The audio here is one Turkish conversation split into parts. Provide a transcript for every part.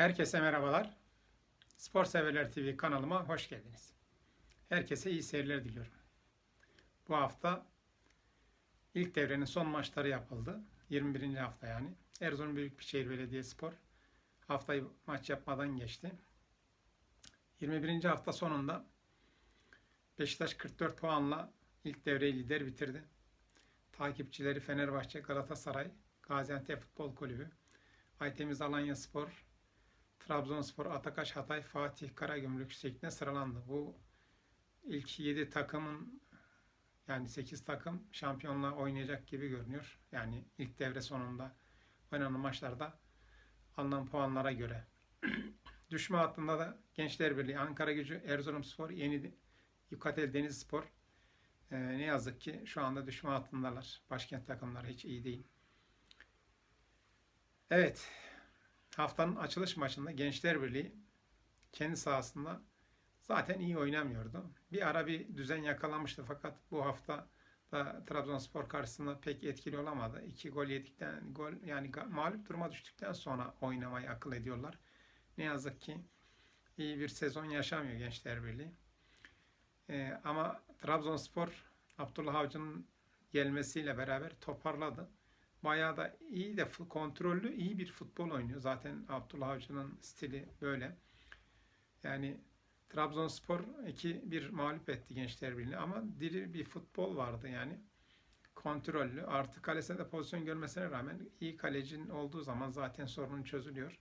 Herkese merhabalar. Spor Severler TV kanalıma hoş geldiniz. Herkese iyi seyirler diliyorum. Bu hafta ilk devrenin son maçları yapıldı. 21. hafta yani. Erzurum Büyükşehir Belediyespor haftayı maç yapmadan geçti. 21. hafta sonunda Beşiktaş 44 puanla ilk devreyi lider bitirdi. Takipçileri Fenerbahçe, Galatasaray, Gaziantep Futbol Kulübü, Aytemiz Alanya Spor, Trabzonspor, Atakaş, Hatay, Fatih, Karagümrük şeklinde sıralandı. Bu ilk 7 takımın yani 8 takım şampiyonluğa oynayacak gibi görünüyor. Yani ilk devre sonunda oynanan maçlarda alınan puanlara göre. Düşme hattında da Gençler Birliği, Ankara Gücü, Erzurumspor, Yeni Yukatel Denizspor ee, ne yazık ki şu anda düşme hattındalar. Başkent takımları hiç iyi değil. Evet, haftanın açılış maçında Gençler Birliği kendi sahasında zaten iyi oynamıyordu. Bir ara bir düzen yakalamıştı fakat bu hafta da Trabzonspor karşısında pek etkili olamadı. İki gol yedikten gol yani mağlup duruma düştükten sonra oynamayı akıl ediyorlar. Ne yazık ki iyi bir sezon yaşamıyor Gençler Birliği. Ee, ama Trabzonspor Abdullah Avcı'nın gelmesiyle beraber toparladı. Bayağı da iyi de kontrollü iyi bir futbol oynuyor. Zaten Abdullah Avcı'nın stili böyle. Yani Trabzonspor 2-1 mağlup etti Gençler Birliği ama diri bir futbol vardı yani. Kontrollü. Artı kalesinde pozisyon görmesine rağmen iyi kalecinin olduğu zaman zaten sorunun çözülüyor.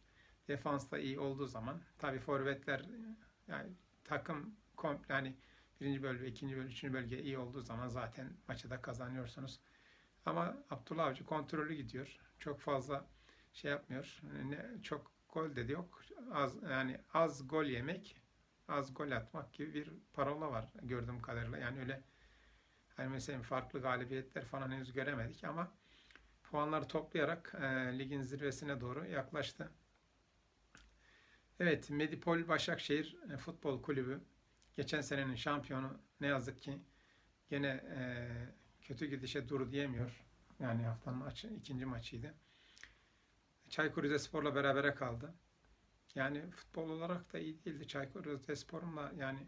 Defans da iyi olduğu zaman tabii forvetler yani takım komple yani birinci bölge, ikinci bölge, üçüncü bölge iyi olduğu zaman zaten maçı da kazanıyorsunuz. Ama Abdullah Avcı kontrollü gidiyor. Çok fazla şey yapmıyor. Ne, çok gol de yok. Az yani az gol yemek, az gol atmak gibi bir parola var gördüğüm kadarıyla. Yani öyle hani mesela farklı galibiyetler falan henüz göremedik ama puanları toplayarak e, ligin zirvesine doğru yaklaştı. Evet, Medipol Başakşehir e, Futbol Kulübü geçen senenin şampiyonu ne yazık ki gene e, kötü gidişe dur diyemiyor. Yani haftanın maçı, ikinci maçıydı. Çaykur Rizespor'la berabere kaldı. Yani futbol olarak da iyi değildi. Çaykur Rizespor'un da yani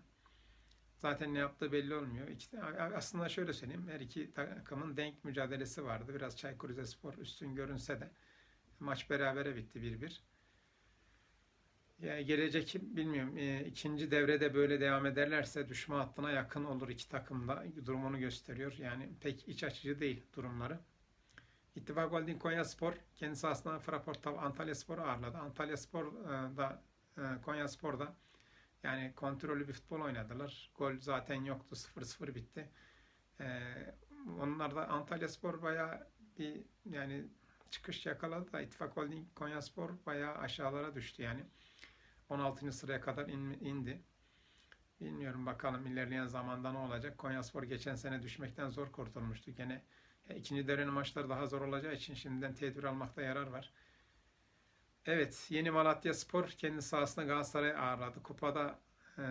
zaten ne yaptığı belli olmuyor. İki, aslında şöyle söyleyeyim. Her iki takımın denk mücadelesi vardı. Biraz Çaykur Rizespor üstün görünse de maç berabere bitti 1-1. Gelecek bilmiyorum. E, ikinci devrede böyle devam ederlerse düşme hattına yakın olur iki takım da durumunu gösteriyor. Yani pek iç açıcı değil durumları. İttifak Holding Konya Spor kendi sahasında Fraport Antalya Spor'u ağırladı. Antalya Spor e, da e, Konya Spor'da yani kontrollü bir futbol oynadılar. Gol zaten yoktu. 0-0 bitti. E, onlar da Antalya Spor bayağı bir yani çıkış yakaladı da İttifak Holding Konya Spor bayağı aşağılara düştü yani. 16. sıraya kadar in- indi. Bilmiyorum bakalım ilerleyen zamanda ne olacak. Konyaspor geçen sene düşmekten zor kurtulmuştu. Gene e, ikinci devrenin maçları daha zor olacağı için şimdiden tedbir almakta yarar var. Evet, Yeni Malatya Spor kendi sahasında Galatasaray'ı ağırladı. Kupada e,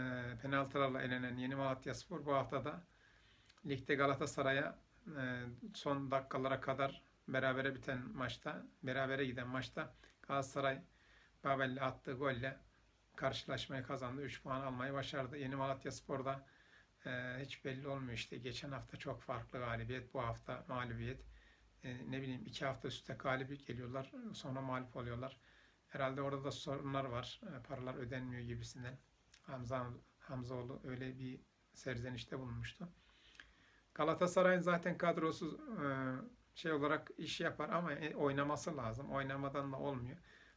penaltılarla elenen Yeni Malatya Spor bu haftada ligde Galatasaray'a e, son dakikalara kadar berabere biten maçta, berabere giden maçta Galatasaray Babel'le attığı golle karşılaşmayı kazandı. 3 puan almayı başardı. Yeni Malatya Spor'da e, hiç belli olmuyor işte. Geçen hafta çok farklı galibiyet. Bu hafta mağlubiyet. E, ne bileyim iki hafta üstte galip geliyorlar. Sonra mağlup oluyorlar. Herhalde orada da sorunlar var. E, paralar ödenmiyor gibisinden. Hamza Hamzaoğlu öyle bir serzenişte bulunmuştu. Galatasaray'ın zaten kadrosu e, şey olarak iş yapar ama e, oynaması lazım. Oynamadan da olmuyor.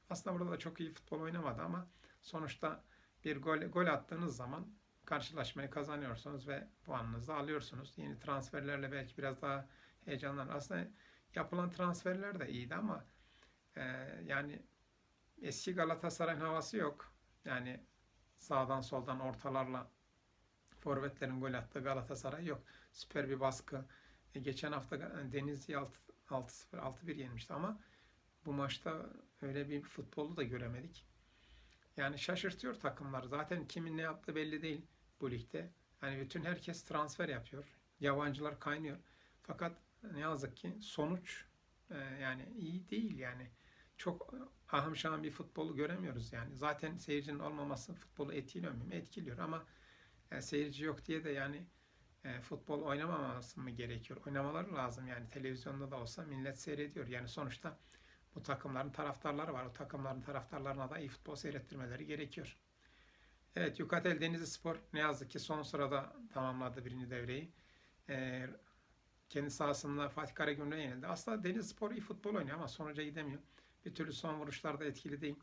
Aslında burada da çok iyi futbol oynamadı ama sonuçta bir gol, gol attığınız zaman karşılaşmayı kazanıyorsunuz ve puanınızı alıyorsunuz. Yeni transferlerle belki biraz daha heyecanlan. Aslında yapılan transferler de iyiydi ama e, yani eski Galatasaray'ın havası yok. Yani sağdan soldan ortalarla forvetlerin gol attığı Galatasaray yok. Süper bir baskı. E, geçen hafta Denizli 6-0 6-1 yenmişti ama bu maçta öyle bir futbolu da göremedik. Yani şaşırtıyor takımlar. Zaten kimin ne yaptığı belli değil bu ligde. Yani bütün herkes transfer yapıyor. Yabancılar kaynıyor. Fakat ne yazık ki sonuç e, yani iyi değil yani. Çok ahım şahım bir futbolu göremiyoruz yani. Zaten seyircinin olmaması futbolu etkiliyor mu? Etkiliyor ama e, seyirci yok diye de yani e, futbol oynamaması mı gerekiyor? Oynamaları lazım yani televizyonda da olsa millet seyrediyor. Yani sonuçta bu takımların taraftarları var. O takımların taraftarlarına da iyi futbol seyrettirmeleri gerekiyor. Evet Yukatel Denizli Spor ne yazık ki son sırada tamamladı birinci devreyi. E, kendi sahasında Fatih Karagümrük'e yenildi. Aslında Denizli Spor iyi futbol oynuyor ama sonuca gidemiyor. Bir türlü son vuruşlarda etkili değil.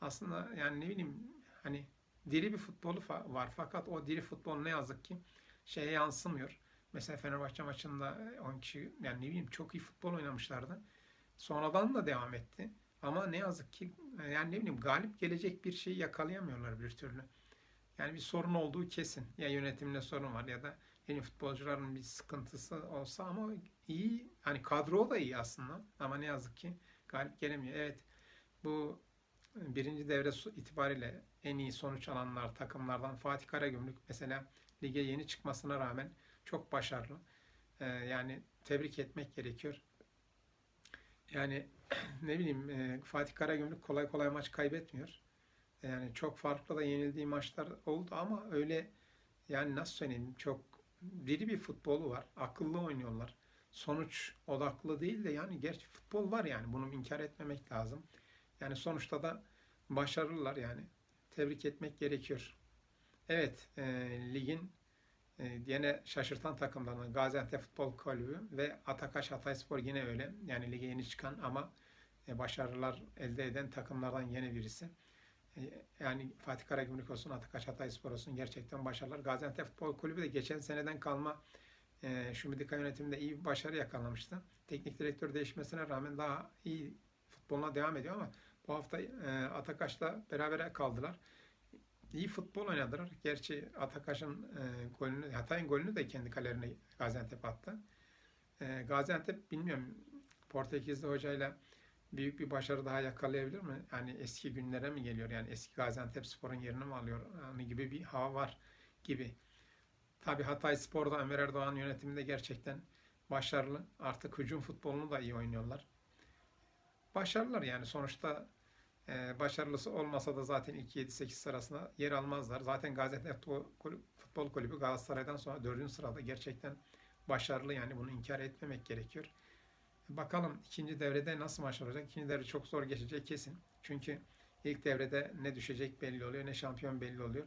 Aslında yani ne bileyim hani diri bir futbolu var fakat o diri futbol ne yazık ki şeye yansımıyor. Mesela Fenerbahçe maçında 10 kişi yani ne bileyim çok iyi futbol oynamışlardı. Sonradan da devam etti. Ama ne yazık ki e, yani ne bileyim galip gelecek bir şeyi yakalayamıyorlar bir türlü. Yani bir sorun olduğu kesin. Ya yönetimle sorun var ya da yeni futbolcuların bir sıkıntısı olsa ama iyi hani kadro da iyi aslında ama ne yazık ki galip gelemiyor. Evet bu birinci devre itibariyle en iyi sonuç alanlar takımlardan Fatih Karagümrük mesela lige yeni çıkmasına rağmen çok başarılı. Ee, yani tebrik etmek gerekiyor. Yani ne bileyim e, Fatih Karagümrük kolay kolay maç kaybetmiyor. Yani çok farklı da yenildiği maçlar oldu ama öyle yani nasıl söyleyeyim çok diri bir futbolu var. Akıllı oynuyorlar. Sonuç odaklı değil de yani gerçi futbol var yani bunu inkar etmemek lazım. Yani sonuçta da başarılılar yani. Tebrik etmek gerekiyor. Evet, e, ligin e, yine şaşırtan takımlarından Gaziantep Futbol Kulübü ve Atakaş Hatayspor yine öyle. Yani lige yeni çıkan ama e, başarılar elde eden takımlardan yine birisi. E, yani Fatih Karagümrük olsun, Atakaş Hatayspor olsun gerçekten başarılar. Gaziantep Futbol Kulübü de geçen seneden kalma e, Şumidika yönetiminde iyi bir başarı yakalamıştı. Teknik direktör değişmesine rağmen daha iyi futboluna devam ediyor ama bu hafta e, Atakaş'la berabere kaldılar. İyi futbol oynadılar. Gerçi Atakaş'ın e, golünü, Hatay'ın golünü de kendi kalerine Gaziantep attı. E, Gaziantep bilmiyorum Portekizli hocayla büyük bir başarı daha yakalayabilir mi? Yani eski günlere mi geliyor? Yani eski Gaziantep Spor'un yerini mi alıyor? Yani gibi bir hava var gibi. Tabi Hatay Spor'da Ömer Erdoğan yönetiminde gerçekten başarılı. Artık hücum futbolunu da iyi oynuyorlar. Başarılılar yani sonuçta başarılısı olmasa da zaten ilk 7-8 sırasına yer almazlar. Zaten Gaziantep Futbol Kulübü, Galatasaray'dan sonra 4. sırada gerçekten başarılı yani bunu inkar etmemek gerekiyor. Bakalım ikinci devrede nasıl maç olacak? İkinci devre çok zor geçecek kesin. Çünkü ilk devrede ne düşecek belli oluyor, ne şampiyon belli oluyor.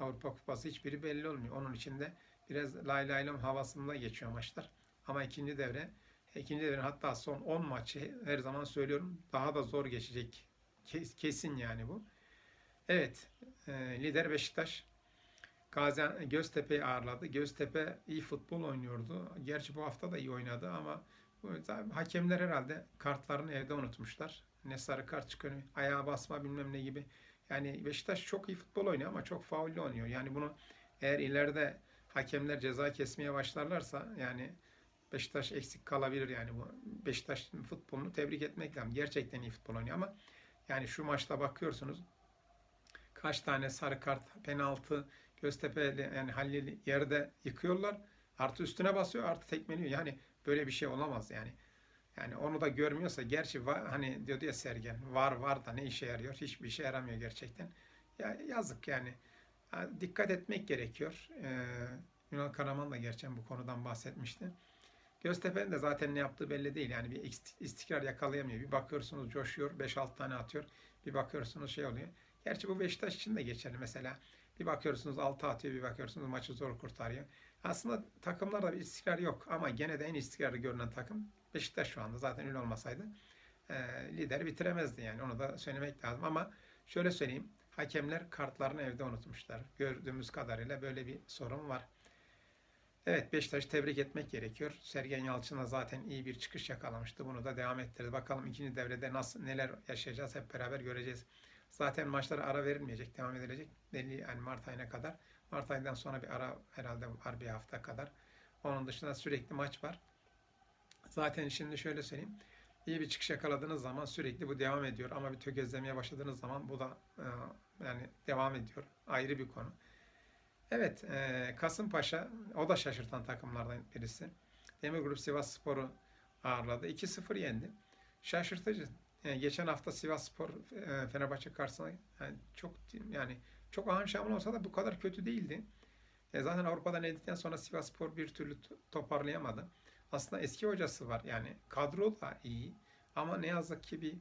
Avrupa Kupası hiçbiri belli olmuyor. Onun için de biraz lay lay havasında geçiyor maçlar. Ama ikinci devre, ikinci devre hatta son 10 maçı her zaman söylüyorum daha da zor geçecek. Kes- Kesin yani bu. Evet, e, lider Beşiktaş. Gazian Göztepe'yi ağırladı. Göztepe iyi futbol oynuyordu. Gerçi bu hafta da iyi oynadı ama hakemler herhalde kartlarını evde unutmuşlar. Ne sarı kart çıkıyor, ayağa basma bilmem ne gibi. Yani Beşiktaş çok iyi futbol oynuyor ama çok faullü oynuyor. Yani bunu eğer ileride hakemler ceza kesmeye başlarlarsa yani Beşiktaş eksik kalabilir yani bu Beşiktaş futbolunu tebrik etmek lazım. Gerçekten iyi futbol oynuyor ama yani şu maçta bakıyorsunuz kaç tane sarı kart, penaltı, Göztepe yani Halil yerde yıkıyorlar. Artı üstüne basıyor, artı tekmeliyor. Yani böyle bir şey olamaz yani. Yani onu da görmüyorsa gerçi var, hani diyordu ya Sergen var var da ne işe yarıyor? Hiçbir işe yaramıyor gerçekten. Ya yazık yani. Ha, dikkat etmek gerekiyor. Ee, Ünal Karaman da gerçekten bu konudan bahsetmişti. Göztepe'nin de zaten ne yaptığı belli değil. Yani bir ist- istikrar yakalayamıyor. Bir bakıyorsunuz coşuyor, 5-6 tane atıyor. Bir bakıyorsunuz şey oluyor. Gerçi bu Beşiktaş için de geçerli mesela. Bir bakıyorsunuz 6 atıyor, bir bakıyorsunuz maçı zor kurtarıyor. Aslında takımlarda bir istikrar yok ama gene de en istikrarlı görünen takım Beşiktaş şu anda. Zaten öyle olmasaydı e, lider bitiremezdi yani. Onu da söylemek lazım ama şöyle söyleyeyim. Hakemler kartlarını evde unutmuşlar. Gördüğümüz kadarıyla böyle bir sorun var. Evet Beşiktaş'ı tebrik etmek gerekiyor. Sergen Yalçın'a zaten iyi bir çıkış yakalamıştı. Bunu da devam ettirdi. Bakalım ikinci devrede nasıl neler yaşayacağız hep beraber göreceğiz. Zaten maçlara ara verilmeyecek, devam edilecek. Belli yani Mart ayına kadar. Mart ayından sonra bir ara herhalde var bir hafta kadar. Onun dışında sürekli maç var. Zaten şimdi şöyle söyleyeyim. İyi bir çıkış yakaladığınız zaman sürekli bu devam ediyor. Ama bir tökezlemeye başladığınız zaman bu da e, yani devam ediyor. Ayrı bir konu. Evet, e, Kasımpaşa o da şaşırtan takımlardan birisi. Demir Grup Sivas Spor'u ağırladı. 2-0 yendi. Şaşırtıcı. e, geçen hafta Sivasspor e, Fenerbahçe karşısında yani çok yani çok ahım şahım olsa da bu kadar kötü değildi. E, zaten Avrupa'dan eldikten sonra Sivasspor bir türlü to- toparlayamadı. Aslında eski hocası var yani kadro da iyi ama ne yazık ki bir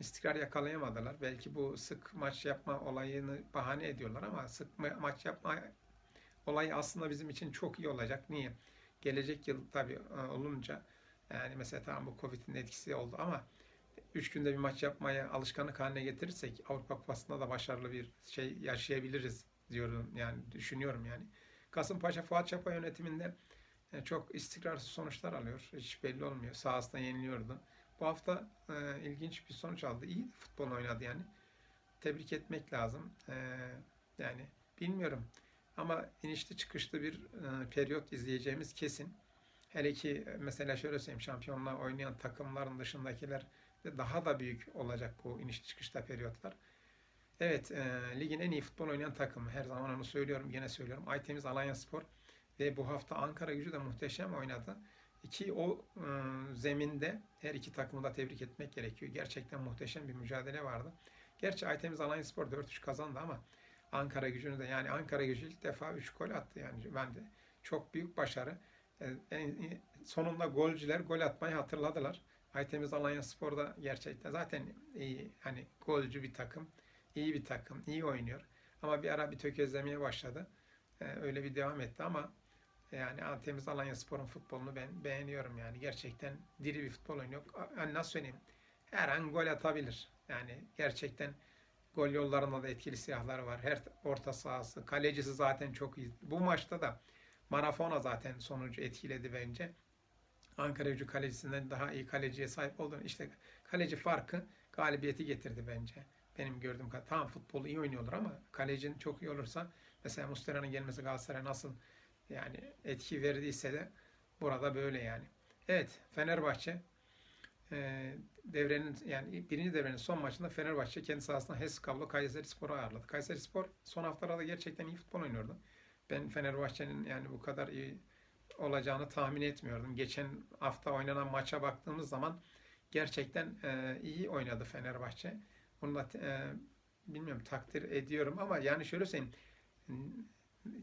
istikrar yakalayamadılar. Belki bu sık maç yapma olayını bahane ediyorlar ama sık ma- maç yapma olayı aslında bizim için çok iyi olacak. Niye? Gelecek yıl tabii e, olunca yani mesela tamam bu Covid'in etkisi oldu ama 3 günde bir maç yapmaya alışkanlık haline getirirsek Avrupa Kupası'nda da başarılı bir şey yaşayabiliriz diyorum yani düşünüyorum yani. Kasımpaşa Fuat Çapa yönetiminde e, çok istikrarsız sonuçlar alıyor. Hiç belli olmuyor. Sahasında yeniliyordu. Bu hafta e, ilginç bir sonuç aldı. İyi futbol oynadı yani. Tebrik etmek lazım. E, yani bilmiyorum. Ama inişli çıkışlı bir e, periyot izleyeceğimiz kesin. Hele ki e, mesela şöyle söyleyeyim şampiyonluğa oynayan takımların dışındakiler de daha da büyük olacak bu iniş çıkışta periyotlar. Evet, e, ligin en iyi futbol oynayan takımı. Her zaman onu söylüyorum, gene söylüyorum. Aytemiz Alanyaspor ve bu hafta Ankara Gücü de muhteşem oynadı. İki o e, zeminde her iki takımı da tebrik etmek gerekiyor. Gerçekten muhteşem bir mücadele vardı. Gerçi Aytemiz Alanyaspor 4-3 kazandı ama Ankara Gücü'nü de yani Ankara Gücü ilk defa 3 gol attı yani ben de çok büyük başarı. E, en- sonunda golcüler gol atmayı hatırladılar. Aytemiz Alanya Spor'da gerçekten zaten iyi hani golcü bir takım, iyi bir takım, iyi oynuyor. Ama bir ara bir tökezlemeye başladı. Ee, öyle bir devam etti ama yani Aytemiz Alanya Spor'un futbolunu ben beğeniyorum yani. Gerçekten diri bir futbol oynuyor. Yani nasıl söyleyeyim? Her an gol atabilir. Yani gerçekten gol yollarında da etkili silahları var. Her orta sahası, kalecisi zaten çok iyi. Bu maçta da Marafona zaten sonucu etkiledi bence. Ankara gücü kalecisinden daha iyi kaleciye sahip olduğunu işte kaleci farkı galibiyeti getirdi bence. Benim gördüğüm kadar. Tamam futbolu iyi oynuyorlar ama kalecin çok iyi olursa mesela Muslera'nın gelmesi Galatasaray'a nasıl yani etki verdiyse de burada böyle yani. Evet Fenerbahçe e, devrenin yani birinci devrenin son maçında Fenerbahçe kendi sahasında Heskablo Kayseri Spor'u ağırladı. Kayseri Spor son haftalarda gerçekten iyi futbol oynuyordu. Ben Fenerbahçe'nin yani bu kadar iyi olacağını tahmin etmiyordum. Geçen hafta oynanan maça baktığımız zaman gerçekten e, iyi oynadı Fenerbahçe. Bunu da e, bilmiyorum takdir ediyorum ama yani şöyle söyleyeyim.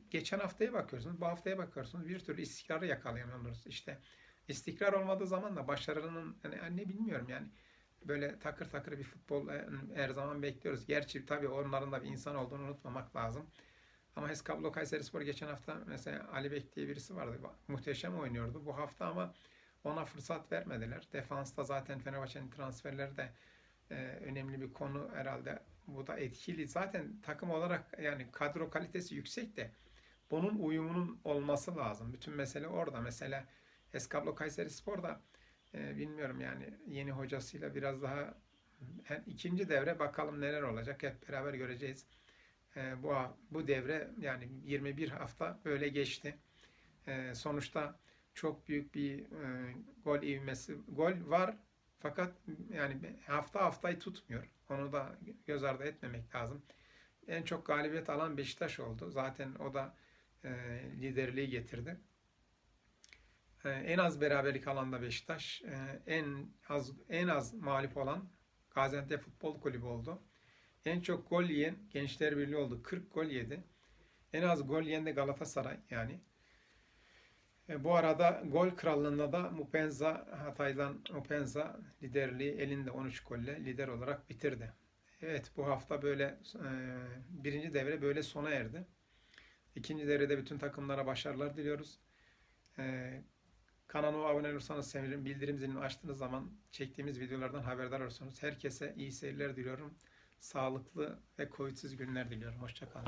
Geçen haftaya bakıyorsunuz, bu haftaya bakıyorsunuz bir türlü istikrarı yakalayamıyoruz. İşte istikrar olmadığı zaman da başarının yani ne bilmiyorum yani böyle takır takır bir futbol e, her zaman bekliyoruz. Gerçi tabii onların da bir insan olduğunu unutmamak lazım. Ama Heskablo Kayserispor geçen hafta mesela Ali Bek diye birisi vardı. Muhteşem oynuyordu. Bu hafta ama ona fırsat vermediler. Defansta zaten Fenerbahçe'nin transferleri de e, önemli bir konu herhalde. Bu da etkili. Zaten takım olarak yani kadro kalitesi yüksek de bunun uyumunun olması lazım. Bütün mesele orada. Mesela Eskablo Kayserispor da e, bilmiyorum yani yeni hocasıyla biraz daha yani ikinci devre bakalım neler olacak. Hep beraber göreceğiz. E, bu bu devre yani 21 hafta böyle geçti. E, sonuçta çok büyük bir e, gol ivmesi gol var fakat yani hafta haftayı tutmuyor. Onu da göz ardı etmemek lazım. En çok galibiyet alan Beşiktaş oldu. Zaten o da e, liderliği getirdi. E, en az beraberlik alan da Beşiktaş. E, en az en az mağlup olan Gaziantep Futbol Kulübü oldu. En çok gol yiyen Gençler Birliği oldu. 40 gol yedi. En az gol yiyen de Galatasaray yani. E, bu arada gol krallığında da Mupenza Hatay'dan Mupenza liderliği elinde 13 golle lider olarak bitirdi. Evet bu hafta böyle e, birinci devre böyle sona erdi. İkinci devrede bütün takımlara başarılar diliyoruz. E, kanalıma abone olursanız sevinirim. Bildirim zilini açtığınız zaman çektiğimiz videolardan haberdar olursunuz. Herkese iyi seyirler diliyorum. Sağlıklı ve covidsiz günler diliyorum. Hoşçakalın.